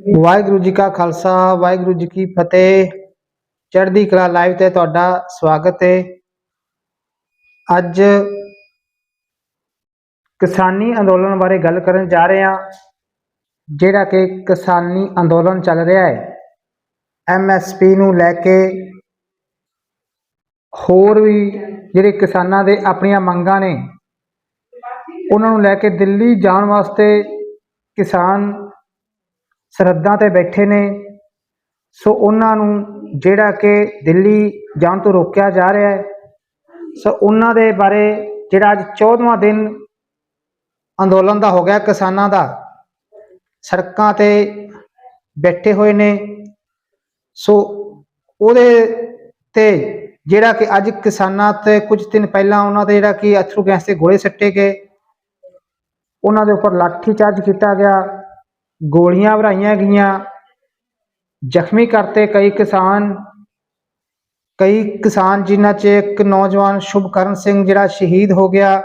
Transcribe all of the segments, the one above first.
ਵਾਹਿਗੁਰੂ ਜੀ ਕਾ ਖਾਲਸਾ, ਵਾਹਿਗੁਰੂ ਜੀ ਕੀ ਫਤਿਹ। ਚੜ੍ਹਦੀ ਕਲਾ ਲਾਈਵ ਤੇ ਤੁਹਾਡਾ ਸਵਾਗਤ ਹੈ। ਅੱਜ ਕਿਸਾਨੀ ਅੰਦੋਲਨ ਬਾਰੇ ਗੱਲ ਕਰਨ ਜਾ ਰਹੇ ਹਾਂ, ਜਿਹੜਾ ਕਿ ਕਿਸਾਨੀ ਅੰਦੋਲਨ ਚੱਲ ਰਿਹਾ ਹੈ। ਐਮਐਸਪੀ ਨੂੰ ਲੈ ਕੇ ਹੋਰ ਵੀ ਜਿਹੜੇ ਕਿਸਾਨਾਂ ਦੇ ਆਪਣੀਆਂ ਮੰਗਾਂ ਨੇ, ਉਹਨਾਂ ਨੂੰ ਲੈ ਕੇ ਦਿੱਲੀ ਜਾਣ ਵਾਸਤੇ ਕਿਸਾਨ ਸਰਹੱਦਾਂ ਤੇ ਬੈਠੇ ਨੇ। ਸੋ ਉਹਨਾਂ ਨੂੰ ਜਿਹੜਾ ਕਿ ਦਿੱਲੀ ਜਾਣ ਤੋਂ ਰੋਕਿਆ ਜਾ ਰਿਹਾ ਹੈ। ਸੋ ਉਹਨਾਂ ਦੇ ਬਾਰੇ ਜਿਹੜਾ ਅੱਜ 14ਵਾਂ ਦਿਨ ਅੰਦੋਲਨ ਦਾ ਹੋ ਗਿਆ ਕਿਸਾਨਾਂ ਦਾ। ਸੜਕਾਂ ਤੇ ਬੈਠੇ ਹੋਏ ਨੇ। ਸੋ ਉਹਦੇ ਤੇ ਜਿਹੜਾ ਕਿ ਅੱਜ ਕਿਸਾਨਾਂ ਤੇ ਕੁਝ ਦਿਨ ਪਹਿਲਾਂ ਉਹਨਾਂ 'ਤੇ ਜਿਹੜਾ ਕਿ ਅਥਰੂ ਗੈਸ ਦੇ ਗੋਲੇ ਸੱਟੇ ਗਏ। ਉਹਨਾਂ ਦੇ ਉੱਪਰ ਲਾਠੀ ਚਾਰਜ ਕੀਤਾ ਗਿਆ। ਗੋਲੀਆਂ ਭਰਾਈਆਂ ਗਈਆਂ। ਜ਼ਖਮੀ ਕਰਤੇ ਕਈ ਕਿਸਾਨ। ਕਈ ਕਿਸਾਨ ਜਿਨ੍ਹਾਂ 'ਚ ਇੱਕ ਨੌਜਵਾਨ ਸ਼ੁਭਕਰਨ ਸਿੰਘ ਜਿਹੜਾ ਸ਼ਹੀਦ ਹੋ ਗਿਆ।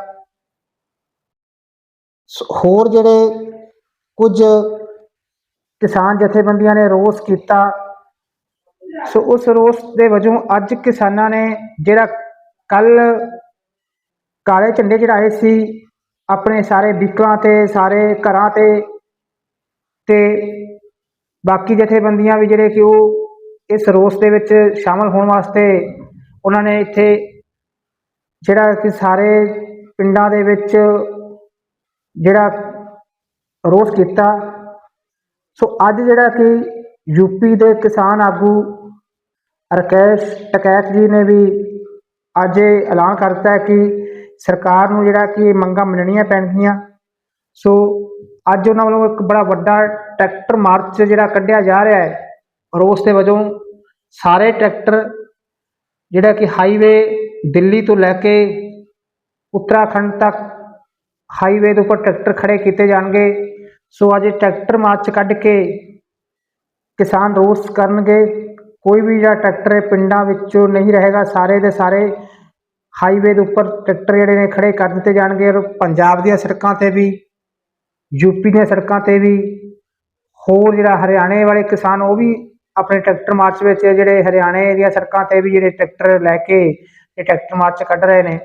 ਹੋਰ ਜਿਹੜੇ ਕੁਝ ਕਿਸਾਨ ਜਥੇਬੰਦੀਆਂ ਨੇ ਰੋਸ ਕੀਤਾ। ਸੋ ਉਸ ਰੋਸ ਦੇ ਵਜੋਂ ਅੱਜ ਕਿਸਾਨਾਂ ਨੇ ਜਿਹੜਾ ਕੱਲ ਕਾਲੇ ਝੰਡੇ ਚੜਾਏ ਸੀ, ਆਪਣੇ ਸਾਰੇ ਵਹੀਕਲਾਂ ਤੇ, ਸਾਰੇ ਘਰਾਂ ਤੇ ਤੇ ਬਾਕੀ ਜਥੇਬੰਦੀਆਂ ਵੀ ਜਿਹੜੇ ਕਿ ਉਹ ਇਸ ਰੋਸ ਦੇ ਵਿੱਚ ਸ਼ਾਮਲ ਹੋਣ ਵਾਸਤੇ ਉਹਨਾਂ ਨੇ ਇੱਥੇ ਜਿਹੜਾ ਕਿ ਸਾਰੇ ਪਿੰਡਾਂ ਦੇ ਵਿੱਚ ਜਿਹੜਾ ਰੋਸ ਕੀਤਾ। ਸੋ ਅੱਜ ਜਿਹੜਾ ਕਿ ਯੂਪੀ ਦੇ ਕਿਸਾਨ ਆਗੂ ਰਕੇਸ਼ ਟਕੈਤ ਜੀ ਨੇ ਵੀ ਅੱਜ ਇਹ ਐਲਾਨ ਕਰ ਦਿੱਤਾ ਹੈ ਕਿ ਸਰਕਾਰ ਨੂੰ ਜਿਹੜਾ ਕਿ ਮੰਗਾਂ ਮੰਨਣੀਆਂ ਪੈਣਗੀਆਂ। ਸੋ ਅੱਜ ਉਹਨਾਂ ਵੱਲੋਂ ਇੱਕ ਬੜਾ ਵੱਡਾ ਟਰੈਕਟਰ ਮਾਰਚ ਜਿਹੜਾ ਕੱਢਿਆ ਜਾ ਰਿਹਾ ਹੈ ਰੋਸ ਦੇ ਵਜੋਂ ਸਾਰੇ ਟਰੈਕਟਰ ਜਿਹੜਾ ਕਿ ਹਾਈਵੇ ਦਿੱਲੀ ਤੋਂ ਲੈ ਕੇ ਉੱਤਰਾਖੰਡ ਤੱਕ ਹਾਈਵੇ ਦੇ ਉੱਪਰ ਟਰੈਕਟਰ ਖੜੇ ਕੀਤੇ ਜਾਣਗੇ। ਸੋ ਅੱਜ ਟਰੈਕਟਰ ਮਾਰਚ ਕੱਢ ਕੇ ਕਿਸਾਨ ਰੋਸ ਕਰਨਗੇ। ਕੋਈ ਵੀ ਜਿਹੜਾ ਟਰੈਕਟਰ ਪਿੰਡਾਂ ਵਿੱਚੋਂ ਨਹੀਂ ਰਹੇਗਾ। ਸਾਰੇ ਦੇ ਸਾਰੇ ਹਾਈਵੇ ਦੇ ਉੱਪਰ ਟਰੈਕਟਰ ਜਿਹੜੇ ਨੇ ਖੜੇ ਕਰ ਦਿੱਤੇ ਜਾਣਗੇ। ਔਰ ਪੰਜਾਬ ਦੀਆਂ ਸੜਕਾਂ ਤੇ ਵੀ ਯੂਪੀ ਦੀਆਂ ਸੜਕਾਂ ਤੇ ਵੀ, ਹੋਰ ਜਿਹੜਾ ਹਰਿਆਣੇ ਵਾਲੇ ਕਿਸਾਨ, ਉਹ ਵੀ ਆਪਣੇ ਟਰੈਕਟਰ ਮਾਰਚ ਵਿੱਚ ਜਿਹੜੇ ਹਰਿਆਣੇ ਦੀਆਂ ਸੜਕਾਂ ਤੇ ਵੀ ਜਿਹੜੇ ਟਰੈਕਟਰ ਲੈ ਕੇ ਇਹ ਟਰੈਕਟਰ ਮਾਰਚ ਕੱਢ ਰਹੇ ਨੇ।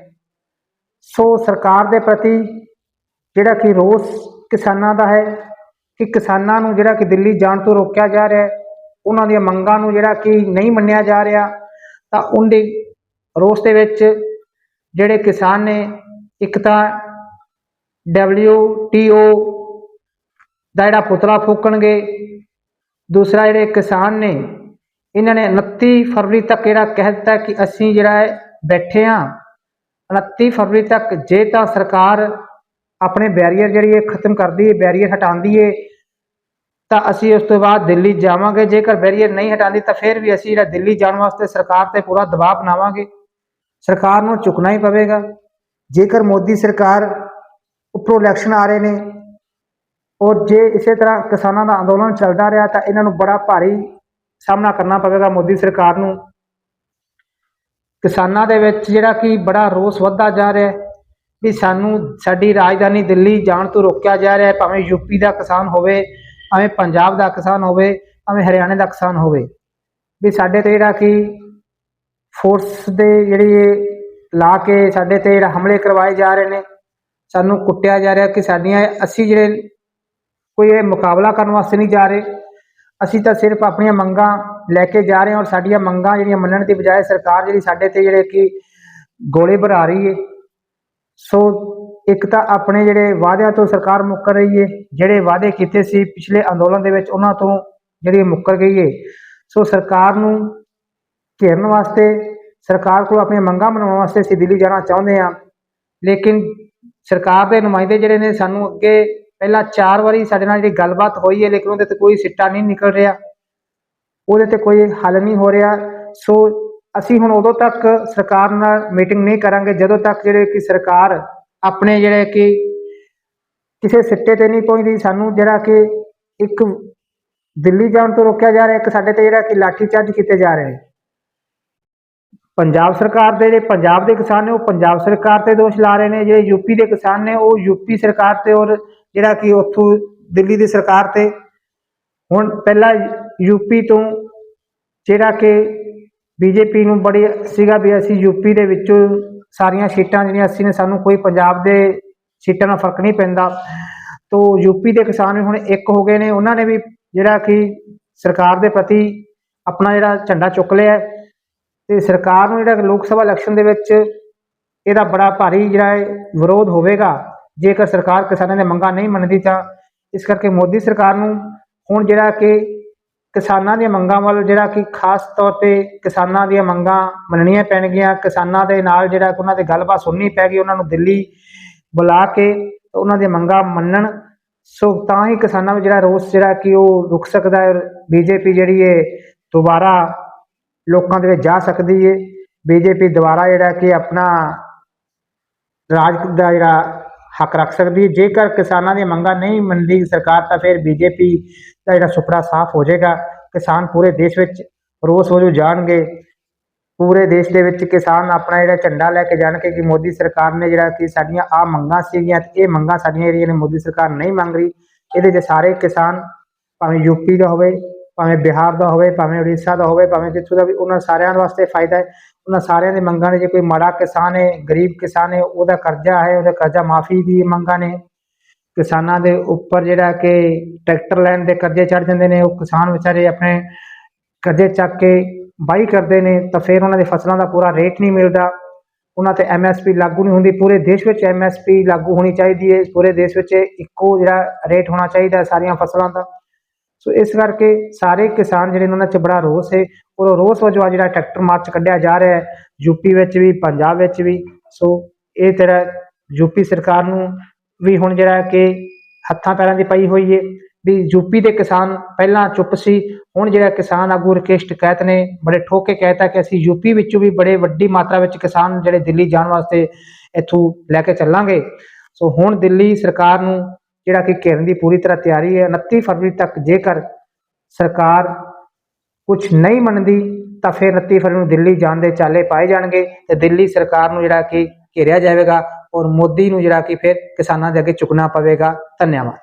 ਸੋ ਸਰਕਾਰ ਦੇ ਪ੍ਰਤੀ ਜਿਹੜਾ ਕਿ ਰੋਸ ਕਿਸਾਨਾਂ ਦਾ ਹੈ ਕਿ ਕਿਸਾਨਾਂ ਨੂੰ ਜਿਹੜਾ ਕਿ ਦਿੱਲੀ ਜਾਣ ਤੋਂ ਰੋਕਿਆ ਜਾ ਰਿਹਾ ਹੈ, ਉਹਨਾਂ ਦੀਆਂ ਮੰਗਾਂ ਨੂੰ ਜਿਹੜਾ ਕਿ ਨਹੀਂ ਮੰਨਿਆ ਜਾ ਰਿਹਾ, ਤਾਂ ਉਹਦੇ ਰੋਸ ਦੇ ਵਿੱਚ ਜਿਹੜੇ ਕਿਸਾਨ ਨੇ, ਇੱਕ ਤਾਂ WTO ਦਾ ਜਿਹੜਾ ਪੁਤਲਾ ਫੂਕਣਗੇ, ਦੂਸਰਾ ਜਿਹੜੇ ਕਿਸਾਨ ਨੇ, ਇਹਨਾਂ ਨੇ 29 ਫਰਵਰੀ ਤੱਕ ਜਿਹੜਾ ਕਹਿ ਦਿੱਤਾ ਕਿ ਅਸੀਂ ਜਿਹੜਾ ਹੈ ਬੈਠੇ ਹਾਂ। 29 ਫਰਵਰੀ ਤੱਕ ਜੇ ਤਾਂ ਸਰਕਾਰ ਆਪਣੇ ਬੈਰੀਅਰ ਜਿਹੜੀ ਇਹ ਖਤਮ ਕਰਦੀ ਹੈ, ਬੈਰੀਅਰ ਹਟਾਉਂਦੀ ਹੈ, ਤਾਂ ਅਸੀਂ ਉਸ ਤੋਂ ਬਾਅਦ ਦਿੱਲੀ ਜਾਵਾਂਗੇ। ਜੇਕਰ ਬੈਰੀਅਰ ਨਹੀਂ ਹਟਾਉਂਦੀ ਤਾਂ ਫਿਰ ਵੀ ਅਸੀਂ ਜਿਹੜਾ ਦਿੱਲੀ ਜਾਣ ਵਾਸਤੇ ਸਰਕਾਰ ਤੇ ਪੂਰਾ ਦਬਾਅ ਬਣਾਵਾਂਗੇ। ਸਰਕਾਰ ਨੂੰ ਝੁਕਣਾ ਹੀ ਪਵੇਗਾ। ਜੇਕਰ ਮੋਦੀ ਸਰਕਾਰ ਉੱਪਰੋਂ ਇਲੈਕਸ਼ਨ ਆ ਰਹੇ ਨੇ ਔਰ ਜੇ ਇਸੇ ਤਰ੍ਹਾਂ ਕਿਸਾਨਾਂ ਦਾ ਅੰਦੋਲਨ ਚੱਲਦਾ ਰਿਹਾ ਤਾਂ ਇਹਨਾਂ ਨੂੰ ਬੜਾ ਭਾਰੀ ਸਾਹਮਣਾ ਕਰਨਾ ਪਵੇਗਾ ਮੋਦੀ ਸਰਕਾਰ ਨੂੰ। ਕਿਸਾਨਾਂ ਦੇ ਵਿੱਚ ਜਿਹੜਾ ਕਿ ਬੜਾ ਰੋਸ ਵੱਧਦਾ ਜਾ ਰਿਹਾ ਹੈ ਵੀ ਸਾਨੂੰ ਸਾਡੀ ਰਾਜਧਾਨੀ ਦਿੱਲੀ ਜਾਣ ਤੋਂ ਰੋਕਿਆ ਜਾ ਰਿਹਾ ਹੈ, ਭਾਵੇਂ ਯੂਪੀ ਦਾ ਕਿਸਾਨ ਹੋਵੇ, ਭਾਵੇਂ ਪੰਜਾਬ ਦਾ ਕਿਸਾਨ ਹੋਵੇ, ਭਾਵੇਂ ਹਰਿਆਣੇ ਦਾ ਕਿਸਾਨ ਹੋਵੇ। ਵੀ ਸਾਡੇ ਤੇ ਜਿਹੜਾ ਕਿ ਫੋਰਸ ਦੇ ਜਿਹੜੀ ਲਾ ਕੇ ਸਾਡੇ ਤੇ ਜਿਹੜਾ ਹਮਲੇ ਕਰਵਾਏ ਜਾ ਰਹੇ ਨੇ, ਸਾਨੂੰ ਕੁੱਟਿਆ ਜਾ ਰਿਹਾ ਕਿ ਸਾਡੀਆਂ ਅਸੀਂ ਜਿਹੜੇ ਕੋਈ ਇਹ ਮੁਕਾਬਲਾ ਕਰਨ ਵਾਸਤੇ ਨਹੀਂ ਜਾ ਰਹੇ। ਅਸੀਂ ਤਾਂ ਸਿਰਫ ਆਪਣੀਆਂ ਮੰਗਾਂ ਲੈ ਕੇ ਜਾ ਰਹੇ ਹਾਂ ਔਰ ਸਾਡੀਆਂ ਮੰਗਾਂ ਜਿਹੜੀਆਂ ਮੰਨਣ ਦੀ ਬਜਾਏ ਸਰਕਾਰ ਜਿਹੜੀ ਸਾਡੇ ਤੇ ਜਿਹੜੇ ਕਿ ਗੋਲੇ ਭਰਾ ਰਹੀ ਹੈ ਸੋ ਇੱਕ ਤਾਂ ਆਪਣੇ ਜਿਹੜੇ ਵਾਅਦਿਆਂ ਤੋਂ ਸਰਕਾਰ ਮੁੱਕਰ ਰਹੀ ਹੈ ਜਿਹੜੇ ਵਾਅਦੇ ਕੀਤੇ ਸੀ ਪਿਛਲੇ ਅੰਦੋਲਨ ਦੇ ਵਿੱਚ ਉਹਨਾਂ ਤੋਂ ਜਿਹੜੀ ਮੁੱਕਰ ਗਈ ਹੈ ਸੋ ਸਰਕਾਰ ਨੂੰ ਘੇਰਨ ਵਾਸਤੇ, ਸਰਕਾਰ ਕੋਲ ਆਪਣੀਆਂ ਮੰਗਾਂ ਮਨਾਉਣ ਵਾਸਤੇ ਅਸੀਂ ਦਿੱਲੀ ਜਾਣਾ ਚਾਹੁੰਦੇ ਹਾਂ। ਲੇਕਿਨ ਸਰਕਾਰ ਦੇ ਨੁਮਾਇੰਦੇ ਜਿਹੜੇ ਨੇ ਸਾਨੂੰ ਅੱਗੇ ਪਹਿਲਾਂ ਚਾਰ ਵਾਰੀ ਸਾਡੇ ਨਾਲ ਜਿਹੜੀ ਗੱਲਬਾਤ ਹੋਈ ਹੈ, ਲੇਕਿਨ ਉਹਦੇ ਤੇ ਕੋਈ ਸਿੱਟਾ ਨਹੀਂ ਨਿਕਲ ਰਿਹਾ। ਉਹਦੇ ਤੇ ਕੋਈ ਹੱਲ ਨਹੀਂ ਹੋ ਰਿਹਾ। ਸੋ ਅਸੀਂ ਹੁਣ ਉਦੋਂ ਤੱਕ ਸਰਕਾਰ ਨਾਲ ਮੀਟਿੰਗ ਨਹੀਂ ਕਰਾਂਗੇ, ਜਦੋਂ ਤੱਕ ਜਿਹੜੇ ਕਿ ਸਰਕਾਰ ਆਪਣੇ ਜਿਹੜੇ ਕਿ ਕਿਸੇ ਸਿੱਟੇ ਤੇ ਨਹੀਂ ਪਹੁੰਚਦੀ, ਸਾਨੂੰ ਜਿਹੜਾ ਕਿ ਇੱਕ ਦਿੱਲੀ ਜਾਣ ਤੋਂ ਰੋਕਿਆ ਜਾ ਰਿਹਾ, ਇੱਕ ਸਾਡੇ ਤੇ ਜਿਹੜਾ ਕਿ ਲਾਠੀ ਚਾਰਜ ਕੀਤੇ ਜਾ ਰਹੇ। ਪੰਜਾਬ ਸਰਕਾਰ ਦੇ ਜਿਹੜੇ ਪੰਜਾਬ ਦੇ ਕਿਸਾਨ ਨੇ, ਉਹ ਪੰਜਾਬ ਸਰਕਾਰ ਤੇ ਦੋਸ਼ ਲਾ ਰਹੇ ਨੇ। ਜਿਹੜੇ ਯੂਪੀ ਦੇ ਕਿਸਾਨ ਨੇ, ਉਹ ਯੂਪੀ ਸਰਕਾਰ ਤੇ ਔਰ ਜਿਹੜਾ ਕਿ ਉੱਥੋਂ ਦਿੱਲੀ ਦੀ ਸਰਕਾਰ ਤੇ ਹੁਣ ਪਹਿਲਾਂ ਯੂਪੀ ਤੋਂ ਜਿਹੜਾ ਕਿ ਬੀਜੇਪੀ ਨੂੰ ਬੜੀ ਸੀਗਾ ਵੀ ਅਸੀਂ ਯੂਪੀ ਦੇ ਵਿੱਚੋਂ ਸਾਰੀਆਂ ਸੀਟਾਂ ਜਿਹੜੀਆਂ ਅਸੀਂ ਨੇ, ਸਾਨੂੰ ਕੋਈ ਪੰਜਾਬ ਦੇ ਸੀਟਾਂ ਨਾਲ ਫ਼ਰਕ ਨਹੀਂ ਪੈਂਦਾ। ਤੋ ਯੂਪੀ ਦੇ ਕਿਸਾਨ ਵੀ ਹੁਣ ਇੱਕ ਹੋ ਗਏ ਨੇ, ਉਹਨਾਂ ਨੇ ਵੀ ਜਿਹੜਾ ਕਿ ਸਰਕਾਰ ਦੇ ਪ੍ਰਤੀ ਆਪਣਾ ਜਿਹੜਾ ਝੰਡਾ ਚੁੱਕ ਲਿਆ ਹੈ ਤੇ ਸਰਕਾਰ ਨੂੰ ਜਿਹੜਾ ਲੋਕ ਸਭਾ ਇਲੈਕਸ਼ਨ ਦੇ ਵਿੱਚ ਇਹਦਾ ਬੜਾ ਭਾਰੀ ਜਿਹੜਾ ਹੈ ਵਿਰੋਧ ਹੋਵੇਗਾ। ਜੇਕਰ ਸਰਕਾਰ ਕਿਸਾਨਾਂ ਦੀਆਂ ਮੰਗਾਂ ਨਹੀਂ ਮੰਨਦੀ ਤਾਂ ਇਸ ਕਰਕੇ ਮੋਦੀ ਸਰਕਾਰ ਨੂੰ ਹੁਣ ਜਿਹੜਾ ਕਿ ਕਿਸਾਨਾਂ ਦੀਆਂ ਮੰਗਾਂ ਵੱਲ ਜਿਹੜਾ ਕਿ ਖਾਸ ਤੌਰ ਤੇ ਕਿਸਾਨਾਂ ਦੀਆਂ ਮੰਗਾਂ ਮੰਨਣੀਆਂ ਪੈਣਗੀਆਂ, ਕਿਸਾਨਾਂ ਦੇ ਨਾਲ ਜਿਹੜਾ ਉਹਨਾਂ ਦੀ ਗੱਲਬਾਤ ਸੁਣਨੀ ਪੈਗੀ ਉਹਨਾਂ ਨੂੰ ਦਿੱਲੀ ਬੁਲਾ ਕੇ ਉਹਨਾਂ ਦੀਆਂ ਮੰਗਾਂ ਮੰਨਣ। ਸੋ ਤਾਂ ਹੀ ਕਿਸਾਨਾਂ ਵਿੱਚ ਜਿਹੜਾ ਰੋਸ ਜਿਹੜਾ ਕਿ ਉਹ ਰੁਕ ਸਕਦਾ ਹੈ ਬੀਜੇਪੀ ਜਿਹੜੀ ਹੈ ਦੁਬਾਰਾ ਲੋਕਾਂ ਦੇ ਵਿੱਚ ਜਾ ਸਕਦੀ ਹੈ। ਬੀਜੇਪੀ ਦੁਬਾਰਾ ਜਿਹੜਾ ਕਿ ਆਪਣਾ ਰਾਜ ਦਾ ਜਿਹੜਾ ਹੱਕ ਰੱਖ ਸਕਦੀ ਹੈ। ਜੇਕਰ ਕਿਸਾਨਾਂ ਦੀਆਂ ਮੰਗਾਂ ਨਹੀਂ ਮੰਨਦੀ ਸਰਕਾਰ, ਤਾਂ ਫਿਰ ਬੀਜੇਪੀ ਦਾ ਜਿਹੜਾ ਸੁਪਨਾ ਸਾਫ਼ ਹੋ ਜਾਏਗਾ। ਕਿਸਾਨ ਪੂਰੇ ਦੇਸ਼ ਵਿੱਚ ਰੋਸ ਵਜੋਂ ਜਾਣਗੇ। ਪੂਰੇ ਦੇਸ਼ ਦੇ ਵਿੱਚ ਕਿਸਾਨ ਆਪਣਾ ਜਿਹੜਾ ਝੰਡਾ ਲੈ ਕੇ ਜਾਣਗੇ ਕਿ ਮੋਦੀ ਸਰਕਾਰ ਨੇ ਜਿਹੜਾ ਕਿ ਸਾਡੀਆਂ ਆ ਮੰਗਾਂ ਸੀਗੀਆਂ ਇਹ ਮੰਗਾਂ ਸਾਡੀਆਂ ਜਿਹੜੀਆਂ ਨੇ ਮੋਦੀ ਸਰਕਾਰ ਨਹੀਂ ਮੰਗ ਰਹੀ। ਇਹਦੇ 'ਚ ਸਾਰੇ ਕਿਸਾਨ, ਭਾਵੇਂ ਯੂਪੀ ਦਾ ਹੋਵੇ ਭਾਵੇਂ ਬਿਹਾਰ ਦਾ ਹੋਵੇ, ਭਾਵੇਂ ਉੜੀਸਾ ਦਾ ਹੋਵੇ, ਭਾਵੇਂ ਜਿੱਥੋਂ ਦਾ ਵੀ, ਉਹਨਾਂ ਸਾਰਿਆਂ ਵਾਸਤੇ ਫਾਇਦਾ ਹੈ। ਉਹਨਾਂ ਸਾਰਿਆਂ ਦੀ ਮੰਗਾਂ ਨੇ, ਜੇ ਕੋਈ ਮਾੜਾ ਕਿਸਾਨ ਹੈ, ਗਰੀਬ ਕਿਸਾਨ ਹੈ, ਉਹਦਾ ਕਰਜ਼ਾ ਹੈ, ਉਹਦਾ ਕਰਜ਼ਾ ਮਾਫੀ ਦੀ ਮੰਗਾਂ ਨੇ। ਕਿਸਾਨਾਂ ਦੇ ਉੱਪਰ ਜਿਹੜਾ ਕਿ ਟਰੈਕਟਰ ਲੈਣ ਦੇ ਕਰਜ਼ੇ ਚੜ ਜਾਂਦੇ ਨੇ, ਉਹ ਕਿਸਾਨ ਵਿਚਾਰੇ ਆਪਣੇ ਕਰਜ਼ੇ ਚੱਕ ਕੇ ਬਾਈ ਕਰਦੇ ਨੇ, ਤਾਂ ਫਿਰ ਉਹਨਾਂ ਦੀ ਫਸਲਾਂ ਦਾ ਪੂਰਾ ਰੇਟ ਨਹੀਂ ਮਿਲਦਾ। ਉਹਨਾਂ ਤੇ ਐਮਐਸਪੀ ਲਾਗੂ ਨਹੀਂ ਹੁੰਦੀ। ਪੂਰੇ ਦੇਸ਼ ਵਿੱਚ ਐਮਐਸਪੀ ਲਾਗੂ ਹੋਣੀ ਚਾਹੀਦੀ ਹੈ। ਪੂਰੇ ਦੇਸ਼ ਵਿੱਚ ਇੱਕੋ ਜਿਹੜਾ ਰੇਟ ਹੋਣਾ ਚਾਹੀਦਾ ਸਾਰੀਆਂ ਫਸਲਾਂ ਦਾ। ਸੋ ਇਸ ਕਰਕੇ ਸਾਰੇ ਕਿਸਾਨ ਜਿਹੜੇ ਨੇ ਉਹਨਾਂ 'ਚ ਬੜਾ ਰੋਸ ਹੈ ਔਰ ਉਹ ਰੋਸ ਵਜੋਂ ਜਿਹੜਾ ਟਰੈਕਟਰ ਮਾਰਚ ਕੱਢਿਆ ਜਾ ਰਿਹਾ ਹੈ ਯੂਪੀ ਵਿੱਚ ਵੀ, ਪੰਜਾਬ ਵਿੱਚ ਵੀ। ਸੋ ਇਹ ਤੇਰਾ ਯੂਪੀ ਸਰਕਾਰ ਨੂੰ ਵੀ ਹੁਣ ਜਿਹੜਾ ਕਿ ਹੱਥਾਂ ਪੈਰਾਂ ਦੀ ਪਈ ਹੋਈ ਹੈ ਵੀ ਯੂਪੀ ਦੇ ਕਿਸਾਨ ਪਹਿਲਾਂ ਚੁੱਪ ਸੀ, ਹੁਣ ਜਿਹੜਾ ਕਿਸਾਨ ਆਗੂ ਰਕੇਸ਼ ਟਕੈਤ ਨੇ ਬੜੇ ਠੋਕ ਕੇ ਕਹਿਤਾ ਕਿ ਅਸੀਂ ਯੂਪੀ ਵਿੱਚੋਂ ਵੀ ਬੜੇ ਵੱਡੀ ਮਾਤਰਾ ਵਿੱਚ ਕਿਸਾਨ ਜਿਹੜੇ ਦਿੱਲੀ ਜਾਣ ਵਾਸਤੇ ਇੱਥੋਂ ਲੈ ਕੇ ਚੱਲਾਂਗੇ। ਸੋ ਹੁਣ ਦਿੱਲੀ ਸਰਕਾਰ ਨੂੰ ਜਿਹੜਾ ਕਿ ਘੇਰਨ ਦੀ ਪੂਰੀ ਤਰ੍ਹਾਂ ਤਿਆਰੀ ਹੈ 29 ਫਰਵਰੀ ਤੱਕ ਜੇਕਰ ਸਰਕਾਰ ਕੁਝ ਨਹੀਂ ਮੰਨਦੀ, ਤਾਂ ਫਿਰ 29 ਫਰਵਰੀ ਨੂੰ ਦਿੱਲੀ ਜਾਣ ਦੇ ਚਾਲੇ ਪਾਏ ਜਾਣਗੇ ਤੇ ਦਿੱਲੀ ਸਰਕਾਰ ਨੂੰ ਜਿਹੜਾ ਕਿ ਘੇਰਿਆ ਜਾਵੇਗਾ ਔਰ ਮੋਦੀ ਨੂੰ ਜਿਹੜਾ ਕਿ ਫਿਰ ਕਿਸਾਨਾਂ ਦੇ ਅੱਗੇ ਝੁਕਣਾ ਪਵੇਗਾ। ਧੰਨਵਾਦ।